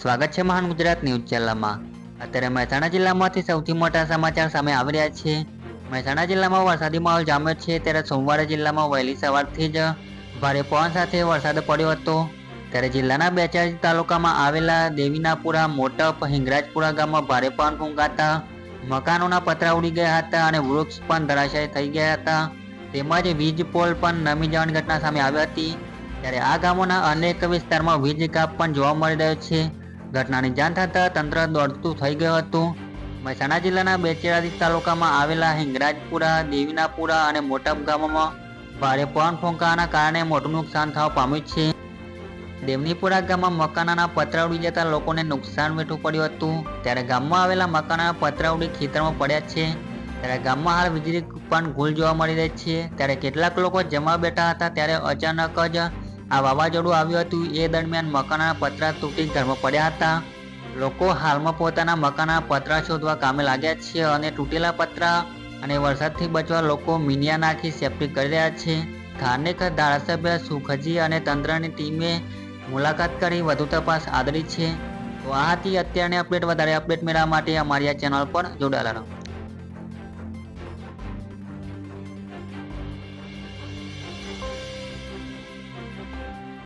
સ્વાગત છે મહાન ગુજરાત ન્યૂઝ ચેનલમાં. અત્યારે મહેસાણા જિલ્લામાંથી સૌથી મોટા સમાચાર સામે આવી રહ્યા છે. મહેસાણા જિલ્લામાં વરસાદી માહોલ જામ્યો છે, ત્યારે સોમવારે જિલ્લામાં વહેલી સવારથી જ ભારે પવન સાથે વરસાદ પડ્યો હતો. ત્યારે જિલ્લાના બેચારી તાલુકામાં આવેલા દેવીનાપુરા, મોટપ, હિંગરાજપુરા ગામમાં ભારે પવન ફૂંકાતા મકાનોના પતરા ઉડી ગયા હતા અને વૃક્ષ પણ ધરાશાયી થઈ ગયા હતા. તેમજ વીજ પોલ પણ નમી જવાની ઘટના સામે આવી હતી. ત્યારે આ ગામોના અનેક વિસ્તારમાં વીજ કાપ પણ જોવા મળી રહ્યો છે. ઘટનાની જાણ થતાં તંત્ર દોડતું થઈ ગયું હતું. મહેસાણા જિલ્લાના બેચેરાજી તાલુકામાં આવેલા હિંગરાજપુરા, દેવીનાપુરા અને મોટપ ગામોમાં ભારે પવન ફૂંકાના કારણે મોટું નુકસાન થવા પામ્યું છે. દેવનીપુરા ગામમાં મકાનના પતરા ઉડી જતા લોકોને નુકસાન વેઠવું પડ્યું હતું. ત્યારે ગામમાં આવેલા મકાનના પતરા ઉડી ખેતરમાં પડ્યા છે. ત્યારે ગામમાં હાલ વીજળી પણ ગુલ જોવા મળી રહી છે. ત્યારે કેટલાક લોકો જમા બેઠા હતા, ત્યારે અચાનક જ આ વાવાઝોડું આવ્યું હતું, એ દરમિયાન મકાનના પતરા તૂટી ઘરમાં પડ્યા હતા. લોકો હાલમાં પોતાના મકાનના પતરા શોધવા કામે લાગ્યા છે અને તૂટેલા પતરા અને વરસાદથી બચવા લોકો મીનિયા નાખી સેફટી કરી રહ્યા છે. સ્થાનિક ધારાસભ્ય સુખજી અને તંત્રની ટીમે મુલાકાત કરી વધુ તપાસ આદરી છે. તો આ હતી અત્યારની અપડેટ. વધારે અપડેટ મેળવવા માટે અમારી આ ચેનલ પર જોડાયેલા રહો.